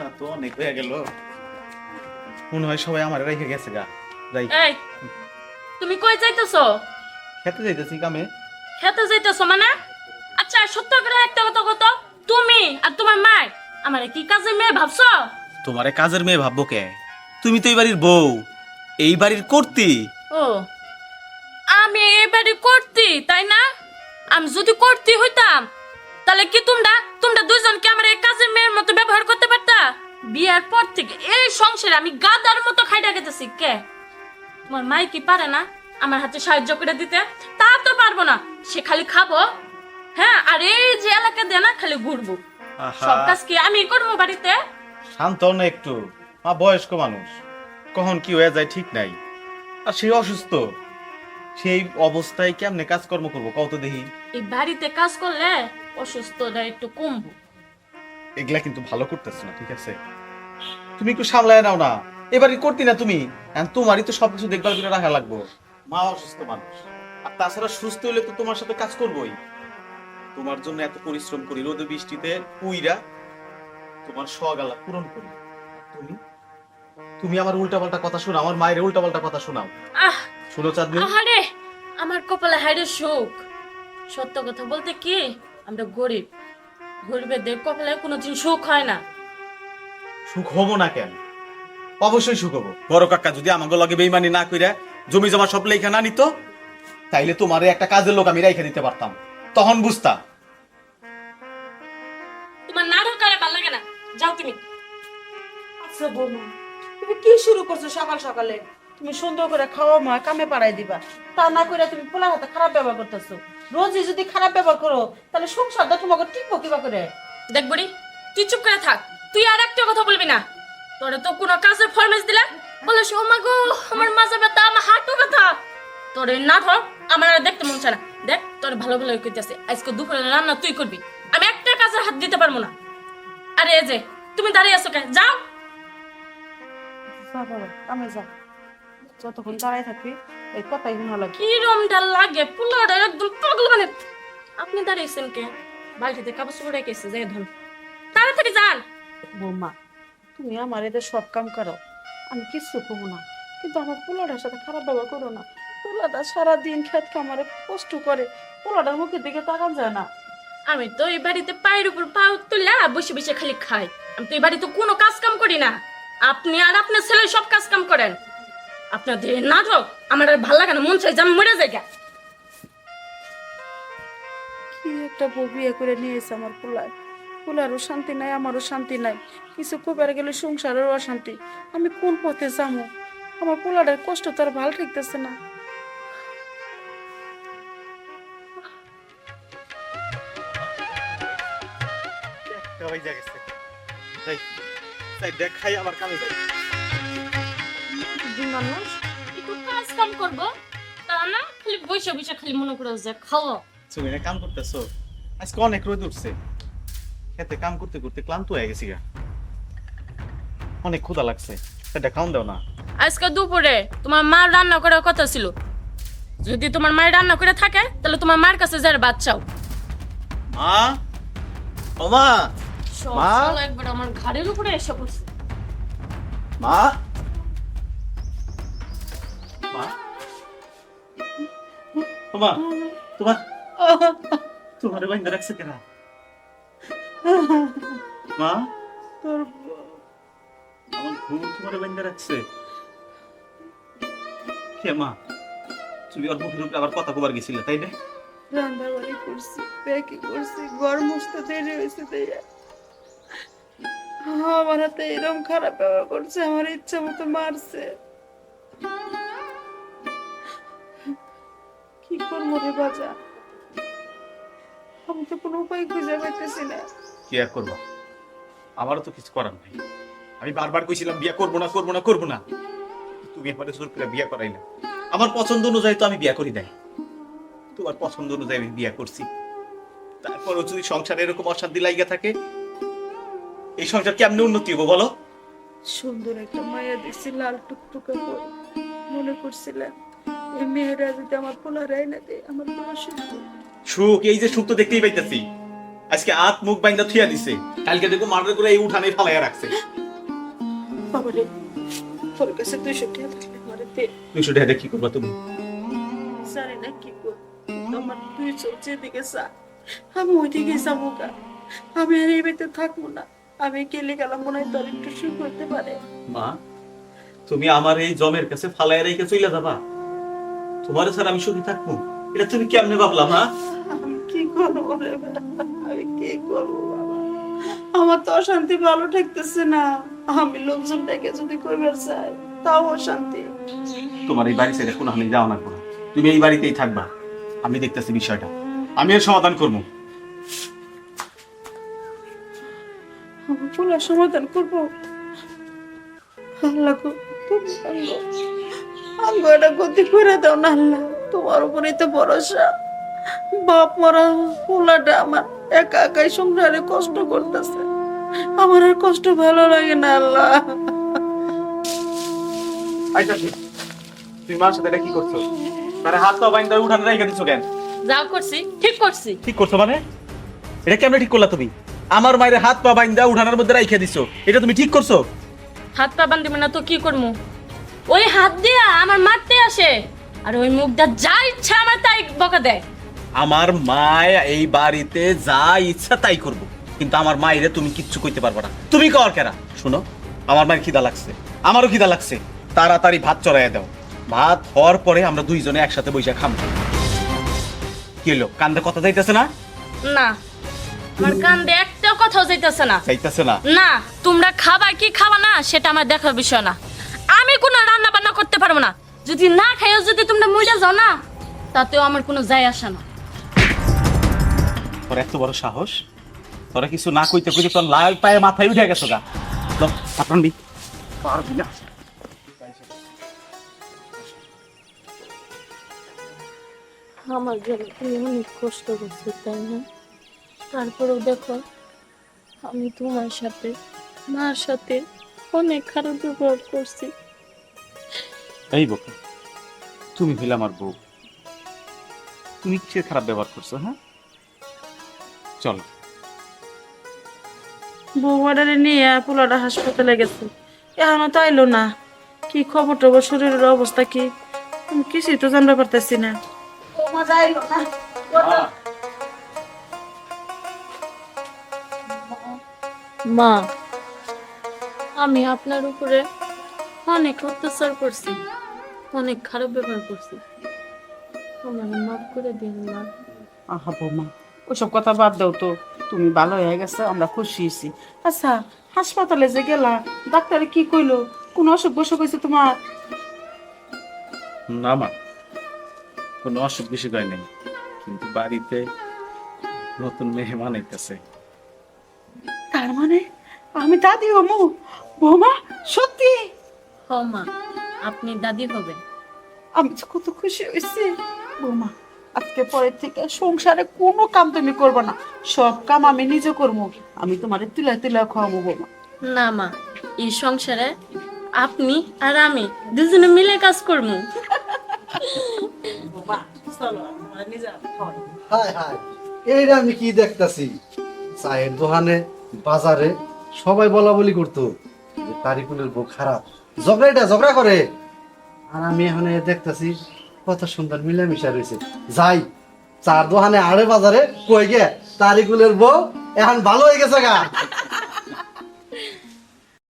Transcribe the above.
না তো অনেক হয়ে গেল। মনে হয় সবাই আমার রেখে গেছে গা। যাই। এই তুমি কই যাইতেছো? খেতে যাইতেছি কামে। খেতে যাইতেছো মানে? আচ্ছা সত্য করে একটা কথা কত তুমি আর তোমার মা আমারে কি কাজে মেয়ে ভাবছ? তোমারে কাজের মেয়ে ভাববো কে? তুমি তো এই বাড়ির বউ। এই বাড়ির কর্তি। ও আমি এই বাড়ি করতি তাই না? আমি যদি করতি হইতাম তাহলে কি তোমরা তোমরা দুজন কি আমার এই কাজের মেয়ের মতো ব্যবহার করতে পারতা? বিয়ার পর থেকে এই সংসারে আমি গাদার মতো খাইটা গেতেছি কে? তোমার মাই কি পারে না আমার হাতে সাহায্য করে দিতে? তা তো পারব না সে খালি খাব। হ্যাঁ আর এই যে এলাকা দিয়ে না খালি ঘুরবো। সব কাজ কি আমি করব বাড়িতে? শান্ত না একটু মা বয়স্ক মানুষ কখন কি হয়ে যায় ঠিক নাই। আর সে অসুস্থ সেই অবস্থায় কেমনে কাজকর্ম করব কত দেখি। এই বাড়িতে কাজ করলে অসুস্থতা একটু কমবো। এগুলা কিন্তু ভালো করতেছ না ঠিক আছে? তুমি একটু সামলায় নাও না। এবারে করতি না তুমি? এখন তোমারই তো সবকিছু দেখবার জন্য রাখা লাগবো। মা অসুস্থ মানুষ। আর তাছাড়া সুস্থ হলে তো তোমার সাথে কাজ করবোই। তোমার জন্য এত পরিশ্রম করি রোদে বৃষ্টিতে পুইরা তোমার সগালা পূরণ করি। তুমি? তুমি আমার উল্টাপাল্টা কথা শোনাও আমার মায়ের উল্টাপাল্টা কথা শোনাও। আহ! শুনো চাঁদনি। আহারে! আমার কপালে হাইরে সুখ সত্য কথা বলতে কি? আমরা গরিব। গরিবের কপালে কোনোদিন সুখ হয় না। সুখ হব না কেন? অবশ্যই সুখ হব। বড় কাকা যদি আমাকে লগে বেইমানি না কইরা জমি জমা সব লেখা না নিত তাইলে তোমারে একটা কাজের লোক আমি রাইখা দিতে পারতাম। তখন বুঝতা? তোমার নাটক করে ভালো লাগে না। যাও তুমি। আচ্ছা বৌমা তুমি কি শুরু করছ সকাল সকালে? তুমি সুন্দর করে খাওয়া মা কামে পাড়াই দিবা। তা না করে তুমি পোলা হাতে খারাপ ব্যবহার করতেছো। রোজই যদি খারাপ ব্যবহার করো তাহলে সংসারটা তোমাকে টিপো কিবা করে। দেখ বুড়ি তুই চুপ করে থাক। তুই আর একটা কথা বলবি না। তোরে তো কোনো কাজের ফরমেশ দিলে? বলে ও মা গো আমার মাজা ব্যথা আমার হাঁটু ব্যথা। তোর এই নাটক আমার আর দেখতে মন চায় না। দেখ তোর ভালো ভালো করতেছে। আজকে দুপুরে রান্না তুই করবি। আমি একটা কাজের হাত দিতে পারব না। আরে এই যে তুমি দাঁড়িয়ে আছো কে? যাও। বাবা কামে যা যতক্ষণ দাঁড়াই থাকবি এই কথাই শোনা লাগবে কি রমটা লাগে পুলোটা একদম পাগল মানে আপনি দাঁড়িয়েছেন কে? বালতিতে কাপড় চোপড় রেখেছে যাই ধর তাড়াতাড়ি যান। বৌমা তুমি আমার এদের সব কাম করো। আমি কিচ্ছু কমো না। কিন্তু আমার পোলাটার সাথে খারাপ ব্যবহার করো না। পোলাটা সারাদিন খেত কামারে কষ্ট করে। পোলাটার মুখের দিকে তাকান যায় না। আমি তো এই বাড়িতে পায়ের উপর পা তুললা বসে বসে খালি খাই। আমি তো এই বাড়িতে কোনো কাজ কাম করি না। আপনি আর আপনার ছেলে সব কাজ কাম করেন। আপনাদের নাটক আমার আর ভালো লাগে না মন চাই যে আমি মরে যাই গা। কি একটা বউ বিয়ে করে নিয়ে এসে আমার পোলায়। পোলারও শান্তি নাই আমারও শান্তি নাই। কিছু কবার গেলে সংসারেরও অশান্তি। আমি কোন পথে যাব আমার পোলাটার কষ্ট তার ভালো ঠেকতেছে না। হয়ে গেছে। যাই যাই দেখ খাই আমার কামে যাই। মানুষ একটু কাজ কাম করব। তা না খালি বসে বসে খালি মনে করে যে খাওয়া। তুমি না কাম করতেছো? আজকে অনেক রোদ উঠছে। খেতে কাম করতে করতে ক্লান্ত হয়ে গেছি গা। অনেক ক্ষুধা লাগছে। সেটা খাওন দাও না। আজকে দুপুরে তোমার মা রান্না করার কথা ছিল। যদি তোমার মায়ের রান্না করে থাকে তাহলে তোমার মার কাছে যার বাচ্চাও মা? ও মা? মা? একবার আমার ঘাড়ের উপরে এসে পড়ছে। মা? ও মা তোমার তোমার বাইন্দা রাখছে কেন মা? তোর আমার ঘুম তোমার বাইন্দা রাখছে। কে মা? তুমি মুখের উপরে আবার কথা কবার গেছিলে তাই না? রান্না বাড়ি করছি প্যাকিং করছি ঘর মুছতে দেরি হয়েছে তাই। আমার হাতে এরকম খারাপ ব্যবহার করছে আমার ইচ্ছা মতো মারছে। কি করব রে বাজা আমি তো কোনো উপায় খুঁজে পাইতেছি না। কি আর করবা? আমারও তো কিছু করার নাই। আমি বারবার কইছিলাম বিয়ে করব না করব না করব না। তুমি এবারে জোর করে বিয়ে করাইলা। আমার পছন্দ অনুযায়ী তো আমি বিয়ে করি নাই। তোমার পছন্দ অনুযায়ী আমি বিয়ে করছি। তারপরও যদি সংসারে এরকম অশান্তি লাগিয়ে থাকে এই সংসার কেমনে উন্নতি হব বলো? সুন্দর একটা মায়া দেখছি লাল টুকটুকে মনে করছিলাম এই মেয়েরা যদি আমার পোলা না দেয় আমার পোলা সুখ সুখ এই যে সুখ তো দেখতেই পাইতেছি। আজকে হাত মুখ বাইন্দা থুইয়া দিছে। কালকে দেখো মার্ডার করে এই উঠানে ফালাইয়া রাখছে। বাবারে তোর কাছে দুইশো টাকা থাকলে আমারে দে। দুইশো টাকা কি করবা তুমি? জানি না কি কর আমার আমি যাব গা। আমি আর এই বাড়িতে থাকব না। আমি গেলে গেলাম মনে হয় তোর একটু সুখ হতে পারে। মা তুমি আমার এই জমের কাছে ফালাইয়া রেখে চলে যাবা। তোমার স্যার আমি সুখী থাকব। এটা তুমি কেমনে ভাবলাম হ্যাঁ আমি কি করব আমি কি করব আমার তো অশান্তি ভালো ঠেকতেছে না। আমি লোকজন ডেকে যদি করবার চাই তাও অশান্তি। তোমার এই বাড়ি ছেড়ে কোনো হানি যাও না। কোনো তুমি এই বাড়িতেই থাকবা। আমি দেখতেছি বিষয়টা। আমি এর সমাধান করব। আমি সমাধান করব? আল্লাহ তুমি এটা গতি করে দাও না আল্লাহ। তোমার উপরেই তো ভরসা। বাপ মরা পোলাটা আমার একা একাই সংসারে কষ্ট করতেছে। আমার আর কষ্ট ভালো লাগে না আল্লাহ। আচ্ছা তুমি মার সাথে এটা কি করছ? তারা হাত পা বাইন্দা উঠানে রেখে দিছো কেন? যা করছি ঠিক করছি। ঠিক করছ মানে? এটা কেমনে ঠিক করলা তুমি? আমার মায়ের হাত পা বাইন্দা উঠানের মধ্যে রাইখে দিছো। এটা তুমি ঠিক করছ? হাত পা বান্ধিব না তো কি করব ওই হাত দিয়া আমার মারতে আসে। আর ওই মুখটা যা ইচ্ছা আমার তাই বকা দেয়। আমার মায় এই বাড়িতে যা ইচ্ছা তাই করব। কিন্তু আমার মায়েরে তুমি কিচ্ছু কইতে পারবে না। তুমি কর কেনা শুনো আমার মায়ের খিদা লাগছে। আমারও খিদা লাগছে। তাড়াতাড়ি ভাত চড়াইয়া দাও। ভাত হওয়ার পরে আমরা দুইজনে একসাথে বসে খাব কি হলো কান্দে কথা যাইতেছে না? না আমার কান্দে একটাও কথাও যাইতেছে না। যাইতেছে না। না তোমরা খাবা কি খাবা না সেটা আমার দেখার বিষয় না। করতে পারব না। যদি না খাইও যদি তোমরা মরে যাও না তাতেও আমার কোনো যায় আসে না। তোর এত বড় সাহস? তোরা কিছু না কইতে কইতে তোর লাল পায়ে মাথায় উঠে গেছো গা। লো, আপন বি পারবি না। আমার জন্য তুমি অনেক কষ্ট করছ তাই না? তারপরেও দেখো আমি তোমার সাথে মার সাথে অনেক খারাপ ব্যবহার করছি। এই বকু তুমি হইলে আমার বউ। তুমি কি খারাপ ব্যবহার করছ হ্যাঁ? চলো। বৌমাটারে নিয়ে পোলাটা হাসপাতালে গেছে। এখনও তো আইলো না। কি খবর টবর শরীরের অবস্থা কি? কিছুই তো জানতে পারতেছি না। না? মা আমি আপনার উপরে অনেক অত্যাচার করছি। অনেক খারাপ ব্যবহার করছি। আমার মাফ করে দিন মা। আহা বৌমা ওসব কথা বাদ দাও তো। তুমি ভালো হয়ে গেছো আমরা খুশি হয়েছি। আচ্ছা হাসপাতালে যে গেলা ডাক্তারে কি কইলো? কোন অসুখ বসুখ হয়েছে তোমার? না মা কোনো অসুখ বিসুখ হয় নাই। কিন্তু বাড়িতে নতুন মেহমান আইতেছে। তার মানে আমি দাদি হমু? বৌমা সত্যি? হ মা আপনি দাদি হবেন। আমি তো কত খুশি হয়েছি। বৌমা আজকে পরের থেকে সংসারে কোনো কাম তুমি করবে না। সব কাম আমি নিজে করব। আমি তোমার তুলা তুলা খাওয়াবো বৌমা। না মা এই সংসারে আপনি আর আমি দুজনে মিলে কাজ করব। হায় হায় এইটা আমি কি দেখতাছি? চায়ের দোকানে বাজারে সবাই বলা বলি করতো যে তারিকুলের বউ খারাপ। ঝগড়াটা ঝগড়া করে। আর আমি এখানে দেখতেছি, কত সুন্দর মিলামিশা রয়েছে। যাই, চার দোকানে আড়ে বাজারে কই গে, তারিকুলের বউ, এখন ভালো হয়ে গেছে গা।